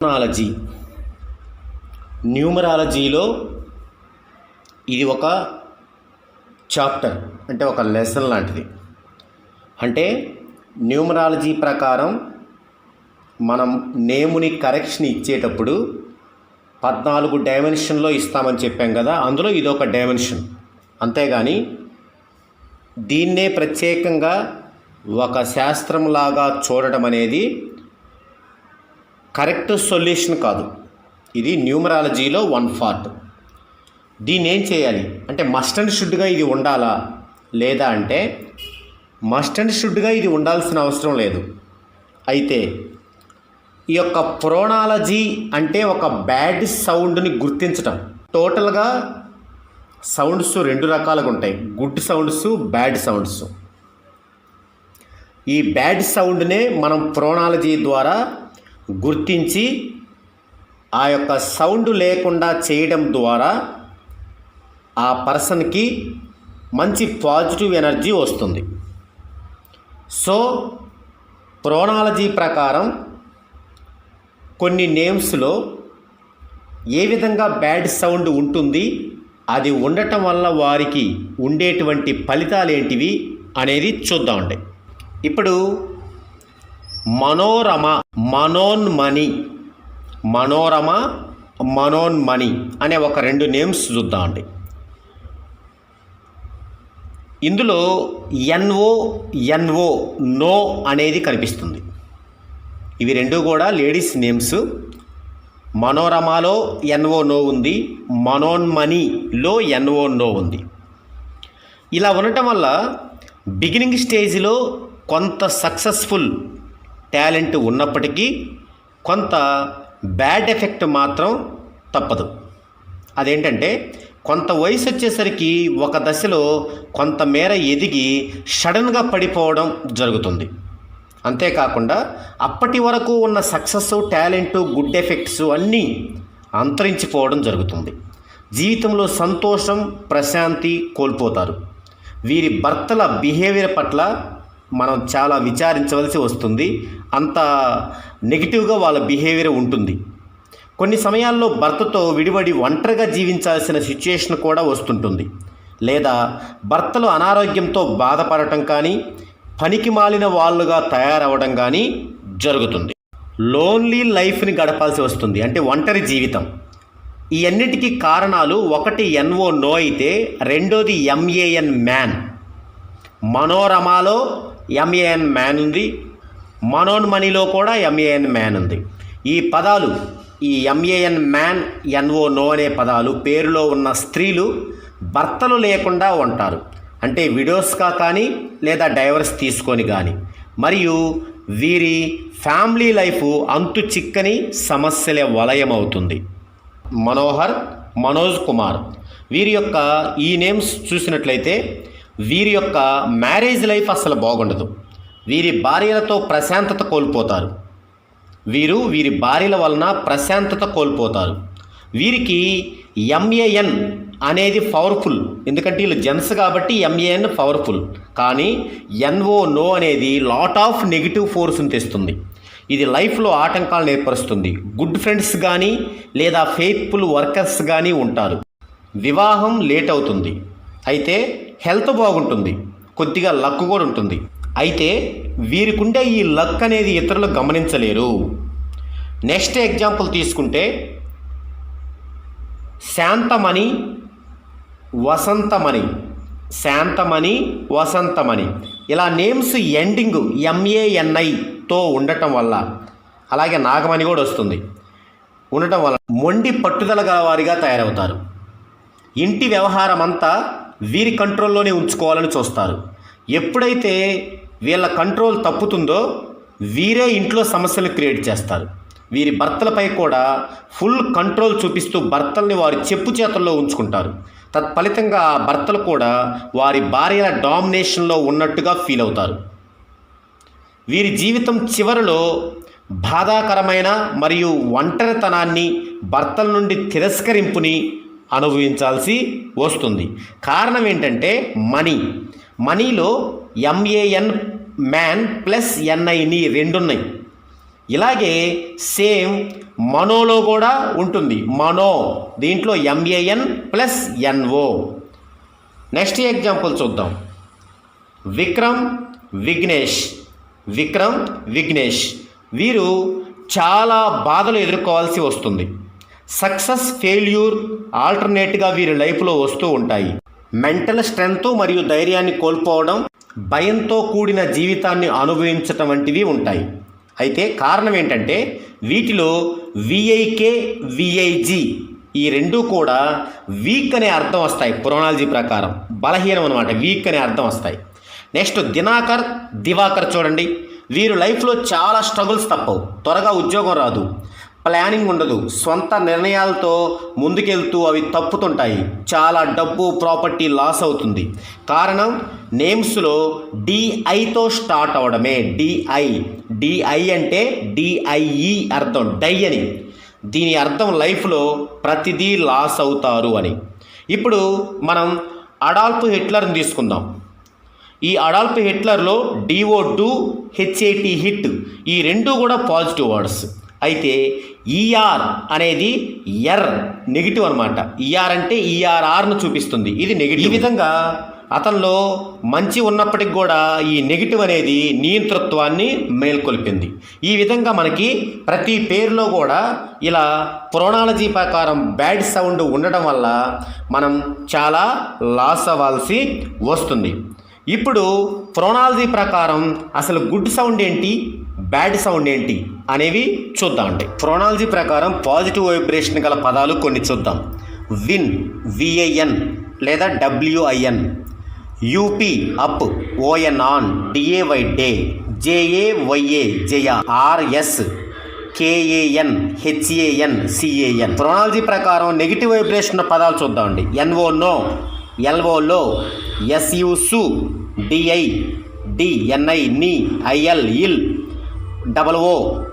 Numerology న్యూమరాలజీలో ఇది ఒక chapter అంటే ఒక లెసన్ లాంటిది. అంటే న్యూమరాలజీ ప్రకారం మనం నేముని కరెక్షన్ ఇచ్చేటప్పుడు పద్నాలుగు డైమెన్షన్లో ఇస్తామని చెప్పాం కదా అందులో ఇది ఒక డైమెన్షన్ అంతేగాని దీన్నే ప్రత్యేకంగా ఒక శాస్త్రంలాగా చూడడం అనేది కరెక్ట్ సొల్యూషన్ కాదు. ఇది న్యూమరాలజీలో వన్ పార్ట్ దీన్ని ఏం చేయాలి? అంటే మస్ట్ అండ్ షుడ్గా ఇది ఉండాలా? లేదా అంటే మస్ట్ అండ్ షుడ్గా ఇది ఉండాల్సిన అవసరం లేదు. అయితే ఈ యొక్క ప్రోనాలజీ అంటే ఒక బ్యాడ్ సౌండ్ని గుర్తించటం. టోటల్గా సౌండ్స్ రెండు రకాలుగా ఉంటాయి. Good sounds bad sounds. ఈ బ్యాడ్ సౌండ్నే మనం ప్రోనాలజీ ద్వారా గుర్తించి ఆ యొక్క సౌండ్ లేకుండా చేయడం ద్వారా ఆ పర్సన్కి మంచి పాజిటివ్ ఎనర్జీ వస్తుంది. సో ప్రోనాలజీ ప్రకారం కొన్ని నేమ్స్లో ఏ విధంగా బ్యాడ్ సౌండ్ ఉంటుంది అది ఉండటం వల్ల వారికి ఉండేటువంటి ఫలితాలు ఏంటివి అనేది చూద్దామండి. ఇప్పుడు మనోరమ మనోన్మణి మనోరమ మనోన్మణి అనే ఒక రెండు నేమ్స్ చూద్దామండి ఇందులో ఎన్ఓ ఎన్ఓ నో అనేది కనిపిస్తుంది. ఇవి రెండు కూడా లేడీస్ నేమ్స్. మనోరమలో ఎన్ఓ నో ఉంది మనోన్మణిలో ఎన్ఓ నో ఉంది. ఇలా ఉండటం వల్ల బిగినింగ్ స్టేజ్లో కొంత సక్సెస్ఫుల్ టాలెంట్ ఉన్నప్పటికీ కొంత బ్యాడ్ ఎఫెక్ట్ మాత్రం తప్పదు. అదేంటంటే కొంత వయసు వచ్చేసరికి ఒక దశలో కొంతమేర ఎదిగి సడన్గా పడిపోవడం జరుగుతుంది. అంతేకాకుండా అప్పటి వరకు ఉన్న సక్సెస్ టాలెంట్ గుడ్ ఎఫెక్ట్స్ అన్నీ అంతరించిపోవడం జరుగుతుంది. జీవితంలో సంతోషం ప్రశాంతి కోల్పోతారు. వీరి భర్తల బిహేవియర్ పట్ల మనం చాలా విచారించవలసి వస్తుంది. అంత నెగిటివ్గా వాళ్ళ బిహేవియర్ ఉంటుంది. కొన్ని సమయాల్లో భర్తతో విడివడి ఒంటరిగా జీవించాల్సిన సిచ్యుయేషన్ కూడా వస్తుంటుంది. లేదా భర్తలు అనారోగ్యంతో బాధపడటం కానీ పనికి మాలిన వాళ్ళుగా తయారవడం కానీ జరుగుతుంది. లోన్లీ లైఫ్ని గడపాల్సి వస్తుంది. అంటే ఒంటరి జీవితం. ఈ అన్నిటికీ కారణాలు ఒకటి ఎన్ఓ నో అయితే రెండోది ఎంఏఎన్ మ్యాన్. మనోరమాలో ఎంఏఎన్ మ్యాన్ ఉంది. మనోన్మణిలో కూడా ఎంఏఎన్ మ్యాన్ ఉంది. ఈ పదాలు ఈ ఎంఏఎన్ మ్యాన్ ఎన్ఓ నో అనే పదాలు పేరులో ఉన్న స్త్రీలు భర్తలు లేకుండా ఉంటారు. అంటే విడోస్గా కానీ లేదా డైవర్స్ తీసుకొని కానీ. మరియు వీరి ఫ్యామిలీ లైఫ్ అంతు చిక్కని సమస్యల వలయం అవుతుంది మనోహర్ మనోజ్ కుమార్. వీరి యొక్క ఈ నేమ్స్ చూసినట్లయితే వీరి యొక్క మ్యారేజ్ లైఫ్ అసలు బాగుండదు. వీరి భార్యలతో ప్రశాంతత కోల్పోతారు. వీరు వీరి భార్యల వలన ప్రశాంతత కోల్పోతారు. వీరికి ఎంఏఎన్ అనేది పవర్ఫుల్ ఎందుకంటే వీళ్ళు జెంట్స్ కాబట్టి ఎంఏఎన్ పవర్ఫుల్ కానీ ఎన్ఓ నో అనేది లాట్ ఆఫ్ నెగిటివ్ ఫోర్స్ని తెస్తుంది. ఇది లైఫ్లో ఆటంకాలను ఏర్పరుస్తుంది. గుడ్ ఫ్రెండ్స్ కానీ లేదా ఫెయిత్ఫుల్ వర్కర్స్ కానీ ఉంటారు. వివాహం లేట్ అవుతుంది. అయితే హెల్త్ బాగుంటుంది కొద్దిగా లక్ కూడా ఉంటుంది. అయితే వీరికుండే ఈ లక్ అనేది ఇతరులు గమనించలేరు. నెక్స్ట్ ఎగ్జాంపుల్ తీసుకుంటే శాంతమణి వసంతమణి శాంతమణి వసంతమణి. ఇలా నేమ్స్ ఎండింగ్ ఎంఏఎన్ఐతో ఉండటం వల్ల అలాగే నాగమణి కూడా వస్తుంది. ఉండటం వల్ల మొండి పట్టుదల గలవారిగా తయారవుతారు. ఇంటి వ్యవహారం అంతా వీరి కంట్రోల్లోనే ఉంచుకోవాలని చూస్తారు. ఎప్పుడైతే వీళ్ళ కంట్రోల్ తప్పుతుందో వీరే ఇంట్లో సమస్యలు క్రియేట్ చేస్తారు. వీరి భర్తలపై కూడా ఫుల్ కంట్రోల్ చూపిస్తూ భర్తల్ని వారి చెప్పు చేతుల్లో ఉంచుకుంటారు. తత్ఫలితంగా ఆ భర్తలు కూడా వారి భార్యల డామినేషన్లో ఉన్నట్టుగా ఫీల్ అవుతారు. వీరి జీవితం చివరిలో బాధాకరమైన మరియు ఒంటరితనాన్ని భర్తల నుండి తిరస్కరింపుని అనుభవించాల్సి వస్తుంది. కారణం ఏంటంటే మనీ. మనీలో ఎంఏఎన్ మ్యాన్ ప్లస్ ఎన్ఐని రెండున్నాయి. ఇలాగే సేమ్ మనోలో కూడా ఉంటుంది. మనో దీంట్లో M A N plus N O next example చూద్దాం. విక్రమ్ విఘ్నేష్. విక్రమ్ విఘ్నేష్. వీరు చాలా బాధలు ఎదుర్కోవాల్సి వస్తుంది. సక్సెస్ ఫెయిల్యూర్ ఆల్టర్నేట్గా వీరి లైఫ్లో వస్తూ ఉంటాయి. మెంటల్ స్ట్రెంగ్త్ మరియు ధైర్యాన్ని కోల్పోవడం భయంతో కూడిన జీవితాన్ని అనుభవించటం వంటివి ఉంటాయి. అయితే కారణం ఏంటంటే వీటిలో విఐకే విఐజి ఈ రెండు కూడా వీక్ అనే అర్థం వస్తాయి. పురాణాలజీ ప్రకారం బలహీనం అనమాట వీక్ అనే అర్థం వస్తాయి. నెక్స్ట్ దినాకర్ దివాకర్ చూడండి. వీరు లైఫ్లో చాలా స్ట్రగుల్స్ తప్పవు. త్వరగా ఉద్యోగం రాదు. ప్లానింగ్ ఉండదు. సొంత నిర్ణయాలతో ముందుకెళ్తూ అవి తప్పుతుంటాయి. చాలా డబ్బు ప్రాపర్టీ లాస్ అవుతుంది. కారణం నేమ్స్లో డిఐతో స్టార్ట్ అవడమే. డిఐ డిఐ అంటే డిఐఈ అర్థం. డై అని. దీని అర్థం లైఫ్లో ప్రతిదీ లాస్ అవుతారు అని. ఇప్పుడు మనం అడాల్ఫ్ హిట్లర్ని తీసుకుందాం. ఈ Adolf హిట్లర్లో D O to H A T hit. ఈ రెండు కూడా పాజిటివ్ వర్డ్స్. అయితే ఈఆర్ అనేది ఎర్ నెగిటివ్ అనమాట ఈఆర్ అంటే ఈఆర్ఆర్ను చూపిస్తుంది. ఇది నెగిటివ్ ఈ విధంగా అతనిలో మంచి ఉన్నప్పటికి కూడా ఈ నెగిటివ్ అనేది నియంతృత్వాన్ని మేల్కొల్పింది. ఈ విధంగా మనకి ప్రతి పేరులో కూడా ఇలా ప్రోనాలజీ ప్రకారం బ్యాడ్ సౌండ్ ఉండడం వల్ల మనం చాలా లాస్ అవ్వాల్సి వస్తుంది. ఇప్పుడు ప్రోనాలజీ ప్రకారం అసలు గుడ్ సౌండ్ ఏంటి? బ్యాడ్ సౌండ్ ఏంటి అనేవి చూద్దామండి ఫ్రోనాలజీ ప్రకారం పాజిటివ్ వైబ్రేషన్ గల పదాలు కొన్ని చూద్దాం. విన్ విఏఎన్ లేదా W I N U P up O N on D A Y day J A Y A Jaya R S K A N H A N C A N pronology ప్రకారం negative vibration ఉన్న పదాలు చూద్దామండి N O no L O lo D I di N I ni I L il double O.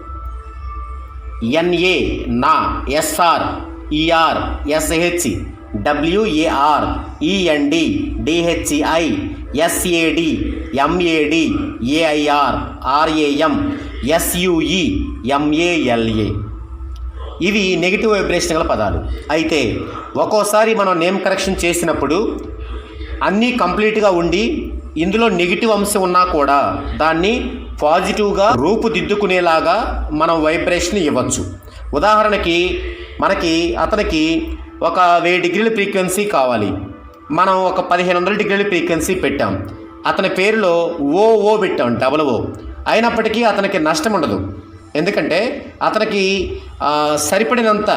N A na S R E R S H W A R E N D D H I S A D M A D A I R R A M S U E M A L A. ఇవి negative vibration గల పదాలు. అయితే ఒక్కోసారి మనం name correction చేసినప్పుడు అన్నీ కంప్లీట్గా ఉండి ఇందులో నెగిటివ్ అంశం ఉన్నా కూడా దాన్ని పాజిటివ్గా రూపుదిద్దుకునేలాగా మనం వైబ్రేషన్ ఇవ్వచ్చు. ఉదాహరణకి మనకి అతనికి ఒక వెయ్యి డిగ్రీల ఫ్రీక్వెన్సీ కావాలి. మనం ఒక పదిహేను వందల డిగ్రీల ఫ్రీక్వెన్సీ పెట్టాం. అతని పేరులో ఓ ఓ పెట్టాం డబల్ ఓ. అయినప్పటికీ అతనికి నష్టం ఉండదు. ఎందుకంటే అతనికి సరిపడినంత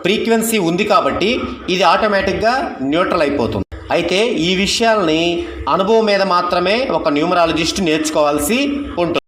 ఫ్రీక్వెన్సీ ఉంది కాబట్టి ఇది ఆటోమేటిక్గా న్యూట్రల్ అయిపోతుంది. అయితే ఈ విషయాల్ని అనుభవం మీద మాత్రమే ఒక న్యూమరాలజిస్ట్ నేర్చుకోవాల్సి ఉంటుంది.